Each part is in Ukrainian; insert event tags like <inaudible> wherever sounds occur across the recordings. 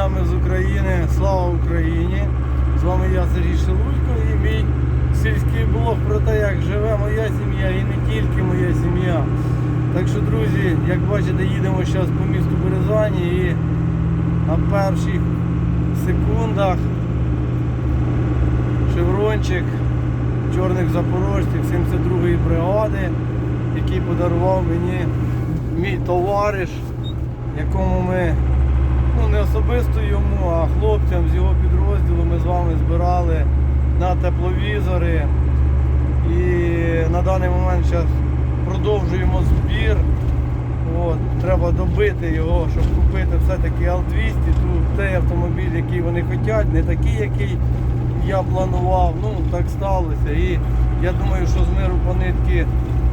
вами з України. Слава Україні! З вами я Сергій Шелудько і мій сільський блог про те, як живе моя сім'я і не тільки моя сім'я. Так що, друзі, як бачите, їдемо зараз по місту Березані і на перших секундах шеврончик чорних запорожців 72-ї бригади, який подарував мені мій товариш, якому ми, ну не особисто йому, а хлопцям з його підрозділу ми з вами збирали на тепловізори. І на даний момент зараз продовжуємо збір. От, треба добити його, щоб купити все-таки L200, ту, той автомобіль, який вони хочуть, не такий, який я планував. Ну, так сталося. І я думаю, що з миру по нитки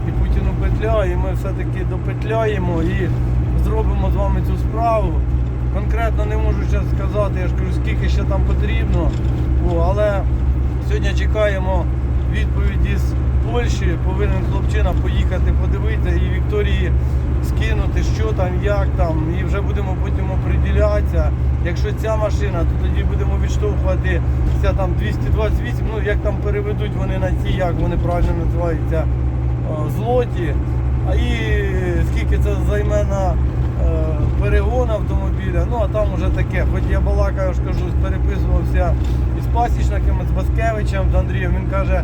і Путіну петля, і ми все-таки допетляємо і зробимо з вами цю справу. Конкретно не можу зараз сказати, я ж кажу, скільки ще там потрібно. О, але сьогодні чекаємо відповіді з Польщі. Повинен хлопчина поїхати подивитися і Вікторії скинути, що там, як там, і вже будемо потім оприділятися. Якщо ця машина, то тоді будемо відштовхуватися там 228, ну як там переведуть вони на ці, як вони правильно називаються, е, злоті. А і скільки це займе на е, перегон автомобіля, ну а там уже таке. Хоч я балакаю, кажу, переписувався із пасічниками, з Баскевичем, з Андрієм, він каже,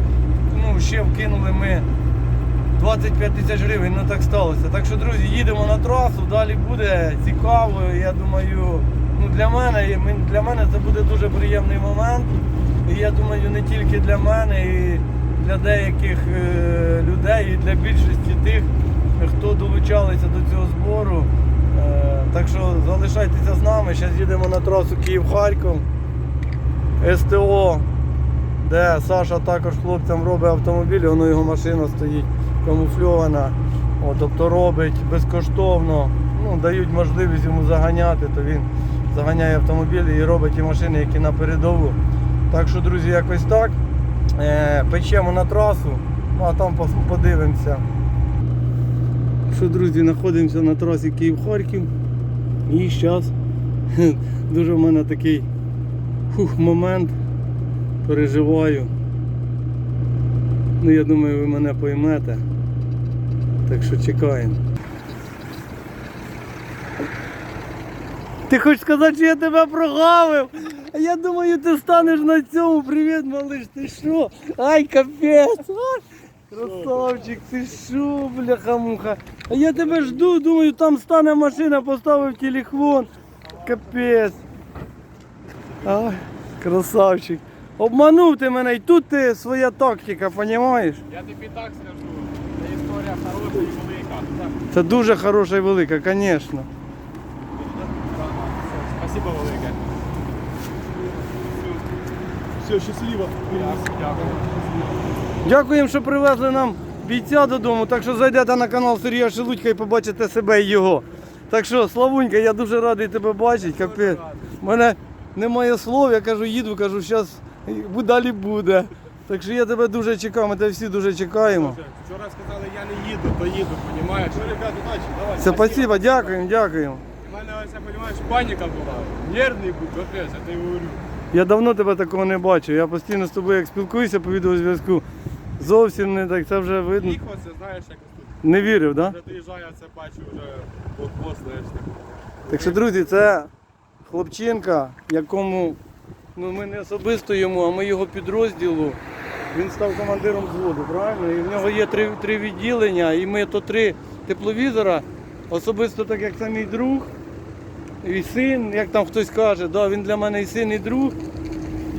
ну ще вкинули ми 25 тисяч гривень, ну так сталося. Так що, друзі, їдемо на трасу, далі буде цікаво. Я думаю, ну для мене, для мене це буде дуже приємний момент. І я думаю, не тільки для мене, і для деяких е, людей, і для більшості тих, хто долучалися до цього збору. Так що залишайтеся з нами. Зараз їдемо на трасу Київ-Харків. СТО, де Саша також хлопцям робить автомобіль, воно його машина стоїть камуфльована. О, тобто робить безкоштовно, ну, дають можливість йому заганяти, то він заганяє автомобілі і робить ті машини, які на передову. Так що, друзі, якось так. Е, печемо на трасу, ну а там подивимося. Що, друзі, знаходимося на трасі Київ-Харків. І зараз <laughs> дуже в мене такий фух, момент. Переживаю. Ну, я думаю, ви мене поймете. Так що чекаємо. Ти хочеш сказати, що я тебе прогавив? А я думаю, ти станеш на цьому. Привіт, малиш, ти що? Ай, капець! Красавчик, ти що, бляха-муха? А я тебе жду, думаю, там стане машина, поставив телефон. Капець. Красавчик. Обманув ти мене, і тут ти своя тактика, розумієш? Я тобі так скажу, це історія хороша і велика. Це дуже хороша і велика, звісно. Спасибо велике. Все, щасливо. Дякую. Дякуємо, що привезли нам бійця додому. Так що зайдете на канал Сергія Шелудька і побачите себе і його. Так що, Славунька, я дуже радий тебе бачити. Капець. У мене немає слов, я кажу, їду, кажу, зараз далі буде. Так що я тебе дуже чекаю, ми тебе всі дуже чекаємо. Вчора сказали, я не їду, то їду, розумієш? Все, ребят, удачи, давай. Все, спасибо, дякуємо, дякуємо. У мене ось, розумієш, паніка була. Нервний був, капець, я тобі говорю. Я давно тебе такого не бачив. Я постійно з тобою як спілкуюся по відеозв'язку. Зовсім не так, це вже видно. Їхав, це знаєш, як тут. Не вірив, так? Да? Вже доїжджаю, це бачу, вже блокпост, знаєш. так. Так що, друзі, це хлопчинка, якому ну, ми не особисто йому, а ми його підрозділу. Він став командиром взводу, правильно? І в нього є три, три відділення, і ми то три тепловізора, особисто так як це мій друг, і син, як там хтось каже, да, він для мене і син, і друг.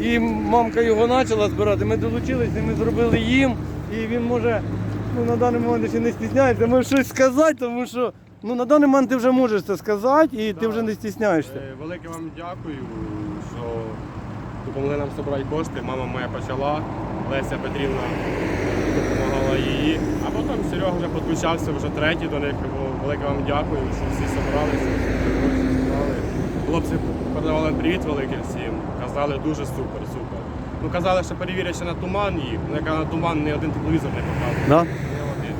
І мамка його почала збирати, ми долучилися, ми зробили їм, і він може ну, на даний момент ще не стісняється, може щось сказати, тому що ну, на даний момент ти вже можеш це сказати і ти вже не стісняєшся. Е, Велике вам дякую, що допомогли нам зібрати кошти. Мама моя почала, Леся Петрівна допомагала її. А потім Серега вже підключався вже третій до них. Бо Велике вам дякую, що всі зібралися, зібрали. Хлопці передавали привіт великий всім. Казали дуже супер, супер. Ну казали, що перевірять ще на туман їх. Ну, яка на туман ні один телевізор не показує. Да? Один.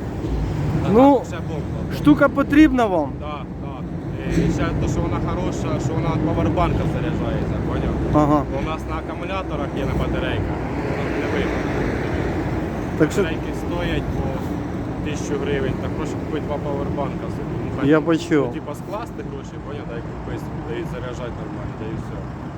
Та Ну, так, ще бомба. Штука потрібна вам. Так, так. І ще те, що вона хороша, що вона від павербанка заряджається, поняв? Ага. Бо у нас на акумуляторах є на батарейках, не вийде. Так що Батарейки стоять по тисячу гривень, так прошу купити два павербанка собі. Ну, хай Я почув. ну, Типа скласти гроші, поняв, дай купити, дають заряджати нормально, да і все.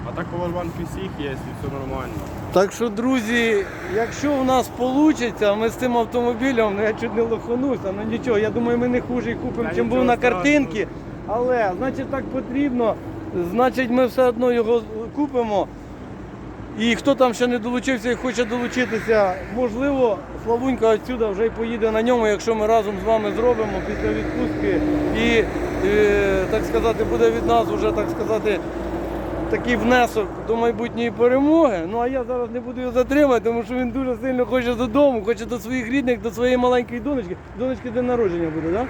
А так павербанки всіх є, і все нормально. Так що, друзі, якщо в нас вийде, ми з цим автомобілем, ну я чуть не лоханувся, ну нічого, я думаю, ми не хуже і купимо, Та чим був нічого на страшного. картинці. Але, значить, так потрібно, значить, ми все одно його купимо. І хто там ще не долучився і хоче долучитися, можливо, Славунька отсюда вже й поїде на ньому, якщо ми разом з вами зробимо після відпустки. І, е, так сказати, буде від нас вже, так сказати, такий внесок до майбутньої перемоги. Ну а я зараз не буду його затримати, тому що він дуже сильно хоче додому, хоче до своїх рідних, до своєї маленької донечки. Донечки день народження буде, так?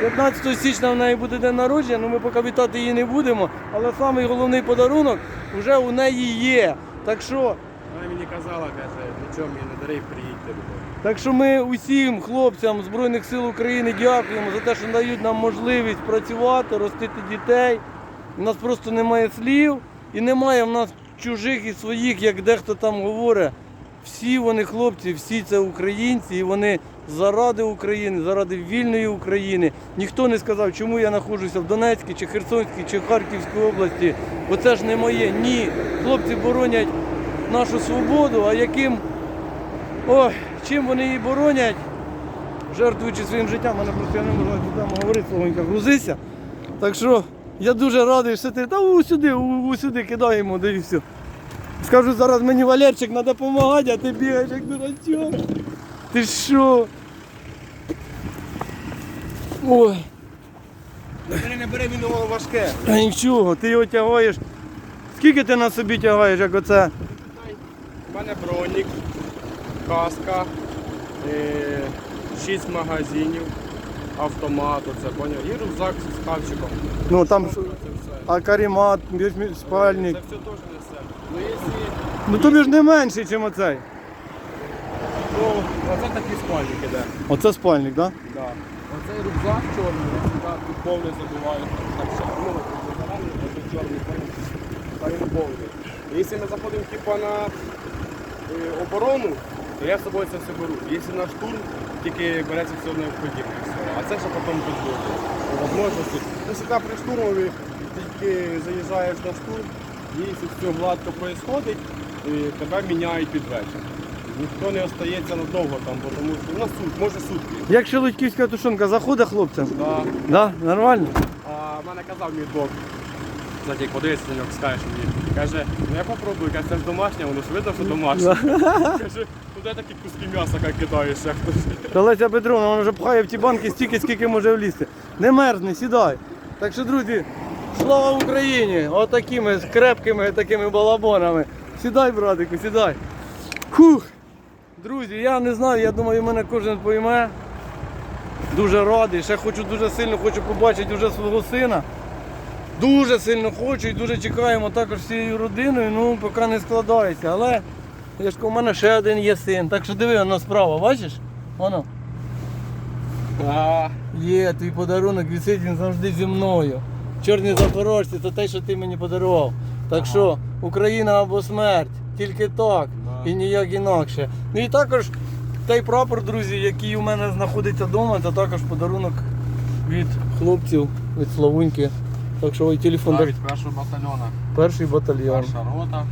15 15 січня в неї буде день народження, ну ми поки вітати її не будемо. Але самий головний подарунок вже у неї є. Так що, Вона мені казала, каже, нічого мені не дари, приїдьте так що ми усім хлопцям Збройних сил України дякуємо за те, що дають нам можливість працювати, ростити дітей. У нас просто немає слів і немає в нас чужих і своїх, як дехто там говорить. Всі вони хлопці, всі це українці, і вони заради України, заради вільної України. Ніхто не сказав, чому я знаходжуся в Донецькій, чи Херсонській, чи Харківській області. Бо це ж не моє. Ні. Хлопці боронять нашу свободу, а яким Ой, чим вони її боронять, жертвуючи своїм життям, мене просто я не можу туди говорити, словенька, грузися. Так що я дуже радий, що ти та у сюди, у, у кидаємо, да і все. Скажу, зараз мені Валерчик треба допомагати, а ти бігаєш як дурачок. Ти що? Ой, Не не бери, він важке. та нічого, ти його тягаєш. Скільки ти на собі тягаєш, як оце? У мене бронік, каска, е, 6 магазинів, автомат, оце, поняв? І рюкзак з хавчиком. Ну там Це все. а карімат, спальник. Це все теж несе. Ну, якщо, Ну тобі ж не менший, ніж оцей. ну, оце такий спальник іде. Оце спальник, так? Да. Оцей рюкзак чорний, я сюди тут повний забиваю. Так що, ну, а чорний повний. Та він повний. Якщо ми заходимо типа на е, оборону, то я з собою це все беру. Якщо на штурм, тільки береться все необхідне. і все. Це вже потім підбудеться. Можливості. Ну, завжди при штурмові тільки заїжджаєш на штурм, і якщо все гладко відбувається, тебе міняють під вечір. Ніхто не остається надовго там, бо тому що на суд, може сутки. Як шелудьківська тушонка заходить хлопцям? Да. Да, нормально. А в мене казав мій док. Кстати, подивися на нього, скажеш мені. Каже, ну я попробую, каже, це ж домашнє, воно ж видно, що домашнє. Каже, ну де такі куски м'яса як кидаєш, як хтось. Та Леся Петровна, вона вже пхає в ті банки стільки, скільки може влізти. Не мерзни, сідай. Так що, друзі, слава Україні! Отакими крепкими такими балабонами. Сідай, братику, сідай. Хух! Друзі, я не знаю, я думаю, мене кожен пойме. Дуже радий. Ще хочу дуже сильно хочу побачити вже свого сина. Дуже сильно хочу і дуже чекаємо також всією родиною, ну поки не складається. Але я ж кажу, у мене ще один є син. Так що диви, воно справа, бачиш? Воно. А, Є, твій подарунок висить, він завжди зі мною. Чорні запорожці, це те, що ти мені подарував. Так що Україна або смерть, тільки так і ніяк інакше. Ну і також той прапор, друзі, який у мене знаходиться вдома, це також подарунок від хлопців, від Славуньки. Так що ой, телефон від першого батальйона. перший батальйон, Перша рота,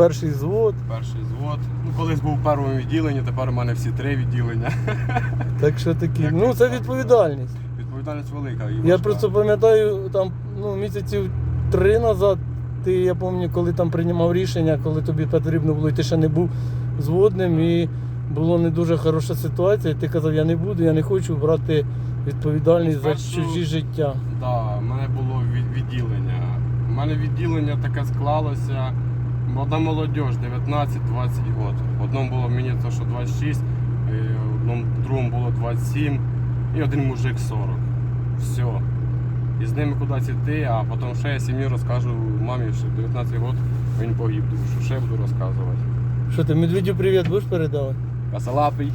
перший звод. перший звод. Ну, колись був в першому відділенні, тепер у мене всі три відділення. <laughs> Так що такі. Ну це відповідальність. Відповідальність велика. і Я важка. просто пам'ятаю там ну, місяців три назад. Ти я пам'ятаю, коли там приймав рішення, коли тобі потрібно було, і ти ще не був зводним, і була не дуже хороша ситуація. І ти казав, я не буду, я не хочу брати відповідальність за чужі життя. Да, в мене було від- відділення. У мене відділення таке склалося. Одна молодь 19-20 років. В одному було мені то, що 26, е, в одному другому було 27 і один мужик 40. Все. І з ними кудись йти, а потім ще я сім'ї розкажу мамі, що 19 років він погиб, що ще буду розказувати. Що ти, медведю привіт будеш передавати? Косолапий.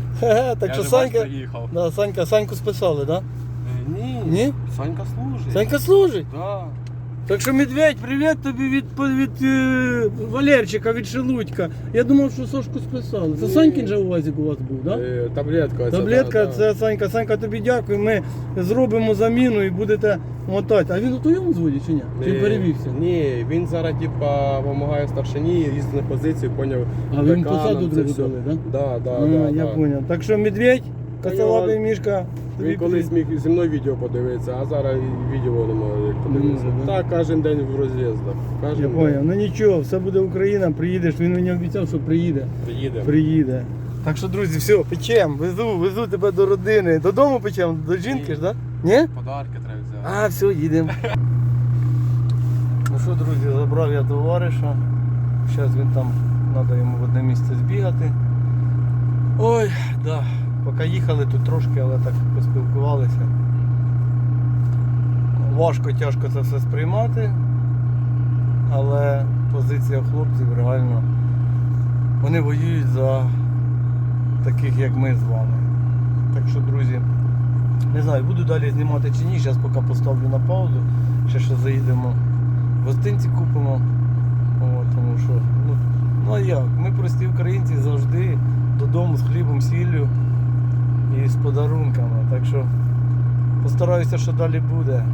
Так я що Санька. Да, Санька, Саньку списали, так? Да? Ні. Ні? Санька служить. Санька служить. Да. Так що, медведь, привіт тобі від, від е, Валерчика, від Шелудька. Я думав, що Сошку списали. Це. Санькін же УАЗик у вас був, так? Да? Е, Таблетка. Таблетка, да, це Санька. Санька, тобі дякую. Ми зробимо заміну і будете мотати. А він у твоєму зводі чи ні? Чи він перевівся? Ні, він зараз типа допомагає старшині, їздить на позицію, поняв. А він посаду це другу дали, да? Да, да, А, да, я да. зрозумів. Так що медведь, косолапий його- мішка. Він колись міг зі мною відео подивитися, а зараз і відео не як подивитися. Не може, да? Так, кожен день в роз'їздах. Я Кожен поняв. Ну нічого, все буде Україна, приїдеш. Він мені обіцяв, що приїде. приїде. Приїде. Так що, друзі, все, печем, везу, везу тебе до родини. Додому печем, до жінки ж, так? Да? Ні? Подарки треба взяти. А, все, їдемо. Ну що, друзі, забрав я товариша. Зараз він там, треба йому в одне місце збігати. Ой, да. Поки їхали тут трошки, але так поспілкувалися. Важко, тяжко це все сприймати. Але позиція хлопців реально. Вони воюють за таких, як ми з вами. Так що, друзі, не знаю, буду далі знімати чи ні. Зараз поки поставлю на паузу. Ще що заїдемо. Гостинці купимо. О, тому що, ну, ну а як? Ми прості українці завжди додому з хлібом, сіллю і з подарунками. Так що постараюся, що далі буде.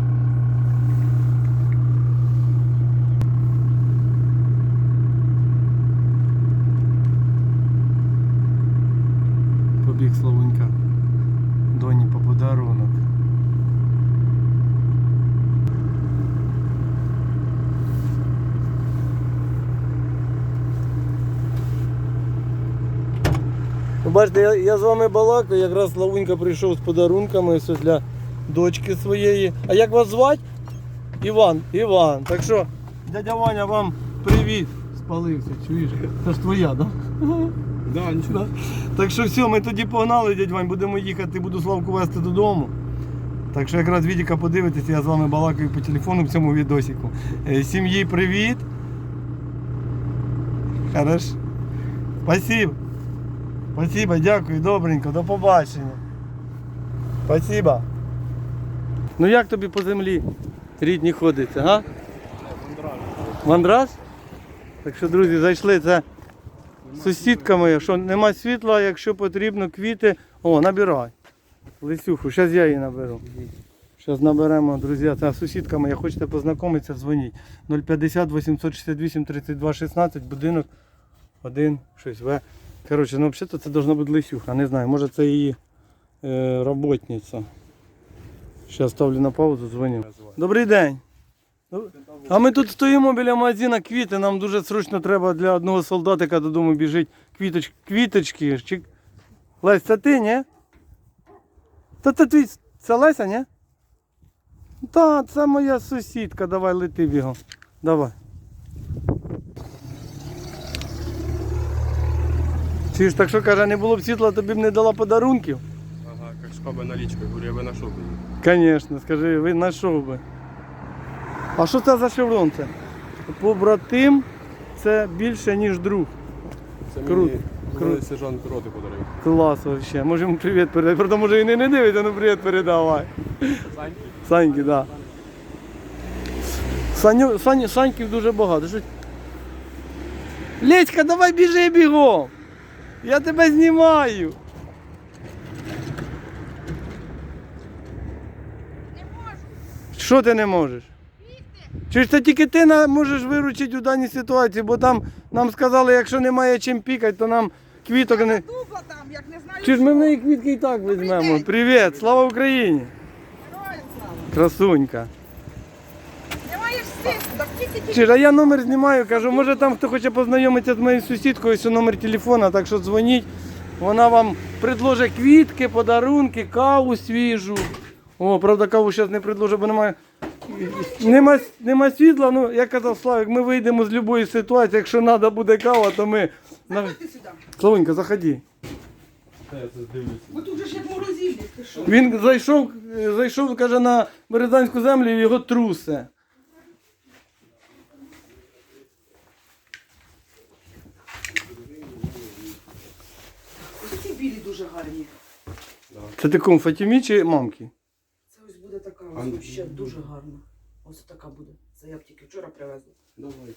Побіг Славунька Бачите, я, я з вами балакаю, якраз Славунька прийшов з подарунками все для дочки своєї. А як вас звати? Іван, Іван. Так що, дядя Ваня, вам привіт. Спалився, чуєш? Це ж твоя, так? Да? Да, нічого. Так що все, ми тоді погнали, дядь Вань, будемо їхати, буду Славку везти додому. Так що якраз Відіка подивитися, я з вами балакаю по телефону в цьому відосіку. Е, Сім'ї привіт. Хорош. Спасибо. Спасибо, дякую, добренько, до побачення. Спасибо. Ну як тобі по землі рідні ходиться, га? Мандраж? Так що, друзі, зайшли. Це сусідка моя, що нема світла, якщо потрібно, квіти. О, набирай. Лисюху, зараз я її наберу. Зараз наберемо, друзі. Це сусідка моя, хочете познайомитися, дзвоніть. 050 868 32 16, будинок 1, 6 В. Коротше, ну взагалі це должна бути Лисюха, не знаю, може це її е, роботниця. Зараз ставлю на паузу, дзвоню. Добрий день. А ми тут стоїмо біля магазина квіти. Нам дуже срочно треба для одного солдатика додому біжить квіточ... квіточки. Чи... Лесь, це ти, ні? Та це твій. Це Леся, ні? Так, це моя сусідка. Давай лети бігом. Давай. Чи ж так що каже, не було б світла, тобі б не дала подарунків? Ага, як шкоби налічкою, говорю, я би знайшов би. Звісно, скажи, ви знайшов би. А що це за шеврон це? Побратим це більше, ніж друг. Це Круто, мені круто. сержант роти подарив. Клас вообще. Може йому привіт передати. Правда, може і не, не дивиться, ну привіт передавай. Саньки? Саньки, да. Саню, Сань, Саньків дуже багато. Що... Леська, давай біжи бігом. Я тебе знімаю. Не можу. Що ти не можеш? Чи ж це тільки ти на- можеш виручити у даній ситуації, бо там нам сказали, якщо немає чим пікати, то нам квіток не. Дупла там, як не знаю. Чи ж ми в неї квітки і так візьмемо? день. Привіт, слава Україні! Героям слава. Красунька. Не маєш стиху, так тільки тільки. Чи а я номер знімаю, кажу, може там хто хоче познайомитися з моєю сусідкою, ось номер телефона, так що дзвоніть. Вона вам предложить квітки, подарунки, каву свіжу. О, правда, каву зараз не предложить, бо немає. Нема, нема світла, ну як казав Славик, ми вийдемо з будь-якої ситуації. Якщо треба буде кава, то ми. на- сюди. Славонька, заходи. Я. Бо тут же як морозильник, ти що? Він зайшов, е, зайшов, каже, на березанську землю і його трусе. Ось ці білі дуже гарні. Це ти кому Фатімі чи мамки? Це ось А, Ще ну, дуже гарна. Ось така буде. Це я б тільки вчора привезла. Давайте.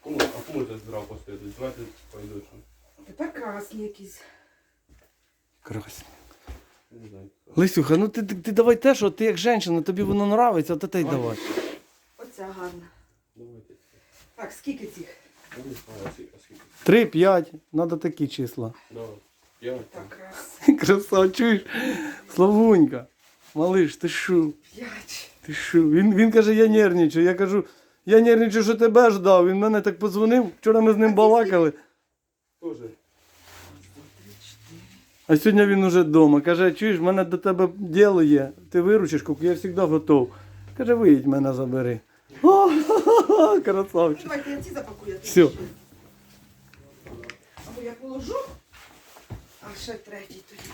Кому, а кому ти збирав послідувати? Давайте пойду. Тепер красні якісь. Не знаю. Лисюха, ну ти, ти, ти давай те, що ти як жінка, тобі воно нравиться, от те й давай. Оця гарна. Давайте. Так, скільки цих? Я не знаю, а скільки- треба такі числа. Давай. П'ять. Так, раз, <laughs> Красава, чуєш? Славунька. Малиш, ти що? п'ять. Ти що? Він, він каже, я нервничаю. Я кажу, я нервничаю, що тебе ждав. Він мене так подзвонив. Вчора ми з ним балакали. Тоже. А сьогодні він уже вдома. Каже, чуєш, в мене до тебе діло є. Ти виручиш, куку, я завжди готов. Каже, виїдь мене забери. О, <laughs> красавчик. Давайте я ці запакую. а ти Всьо. ще. Або я положу, а ще третій тоді.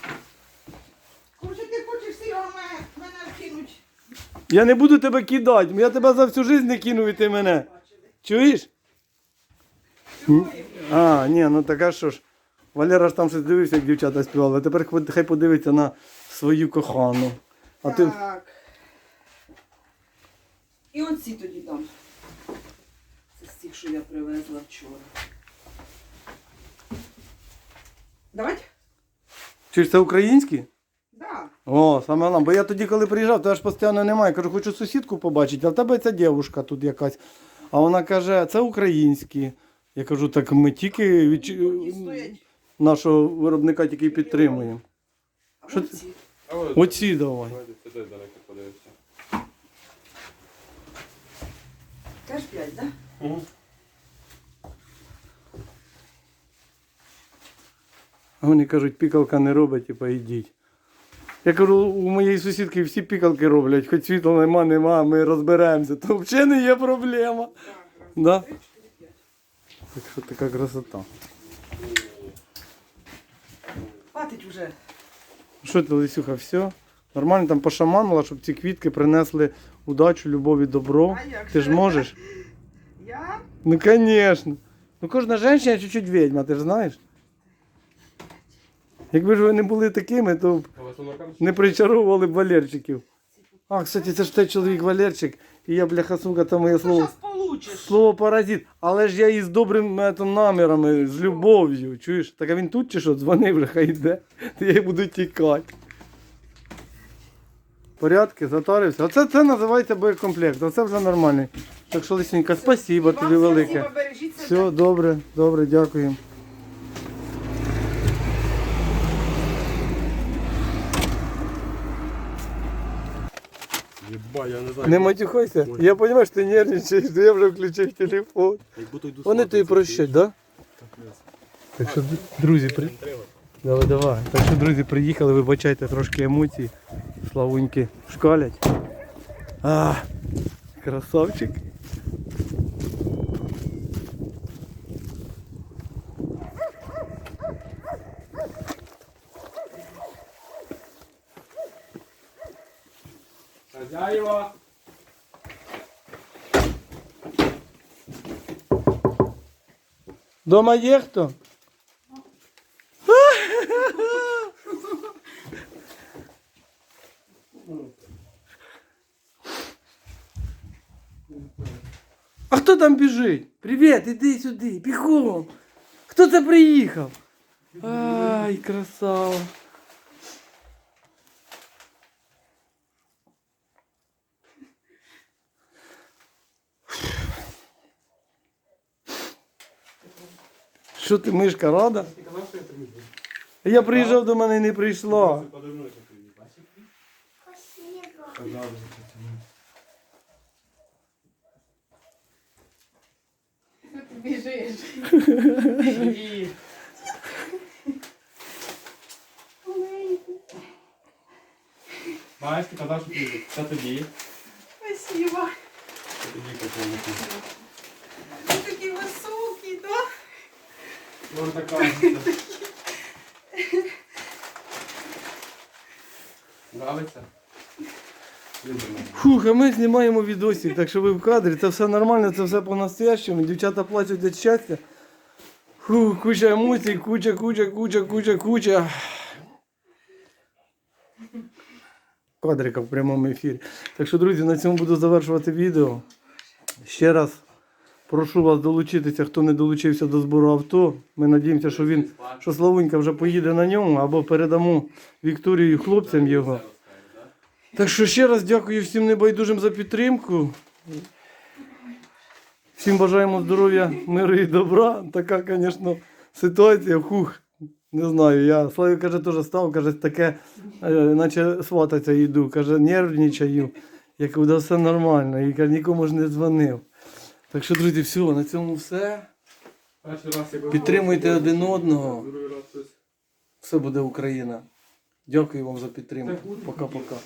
Короче, ти хочеш Серега мене, мене вкинуть. Я не буду тебе кидати. Я тебе за всю життя не кину і ти мене. Чуєш? А, ні, ну така що ж. Валера ж там щось дивився, як дівчата співали. А тепер хай- хай подивиться на свою кохану. А ти. Так. І оці тоді дам. Це з тих, що я привезла вчора. Давайте? Чи ж це українські? Да. О, саме нам. Бо я тоді, коли приїжджав, то аж постійно немає. Кажу, хочу сусідку побачити, а в тебе ця дівушка тут якась. А вона каже, це українські. Я кажу, так ми тільки від... Нашого виробника тільки підтримуємо. Що оці. Оці давай. Давайте сюди далеко подивимося. Теж п'ять, так? Да? Угу. А вони кажуть, пікалка не робить, типа йдіть. Я кажу, у моєї сусідки всі пікалки роблять, хоч світла нема, нема, ми розберемося. То взагалі не є проблема. Да? Так що така красота. Хватить вже. Що ти, Лисюха, все? Нормально там пошаманила, щоб ці квітки принесли удачу, любов і добро. А як Ти же? ж можеш? Я? Ну, звісно. Ну, кожна жінка чуть-чуть відьма, ти ж знаєш. Якби ж ви не були такими, то б не причаровували б Валерчиків. А, кстати, це ж той чоловік Валерчик, і я, бляха, сука, там моє слово. Слово паразит. Але ж я із добрим е, там, намірами, з любов'ю. Чуєш? Так а він тут чи що? Дзвони вже, хай йде. То <laughs> я буду тікати. Порядки, затарився. Оце це називається боєкомплект. Оце вже нормальний. Так що, Лисенька, спасибо тобі велике. Все, добре, добре, дякую. Єба, я не знаю. Не матюхайся. Я розумію, що ти нервничаєш, то я вже включив телефон. Якби той йду Вони тобі прощать, так? Да? Так що, друзі, при... давай, давай. Так що, друзі, приїхали, вибачайте трошки емоцій. Славуньки шкалять. А, красавчик. Дома є хто? А хто там біжить? Привіт, іди сюди, бігом. Хто це приїхав? Ай, красава. Що ти, мишка, рада? Я приїжджав до мене і не прийшла. Біжиш. Бачиш, ти казав, що ти це тобі. Спасибо. Це тобі купив. Ви такі високі, да? Ну, така. Нравиться? Фух, а ми знімаємо відосик, так що ви в кадрі, це все нормально, це все по-настоящему. Дівчата плачуть від щастя. Фух, куча емоцій, куча, куча, куча, куча, куча. квадрика в прямому ефірі. Так що, друзі, на цьому буду завершувати відео. Ще раз прошу вас долучитися, хто не долучився до збору авто. Ми надіємося, що він, що Славунька вже поїде на ньому, або передамо Вікторію хлопцям його. Так що ще раз дякую всім небайдужим за підтримку. Всім бажаємо здоров'я, миру і добра. Така, звісно, ситуація. Хух. Не знаю, я Славі каже, теж став, каже, таке, е, наче свататься йду, каже, нервничаю. Я кажу, да все нормально. І каже, нікому ж не дзвонив. Так що, друзі, все, на цьому все. Підтримуйте один одного. Все буде Україна. Дякую вам за підтримку. Пока-пока.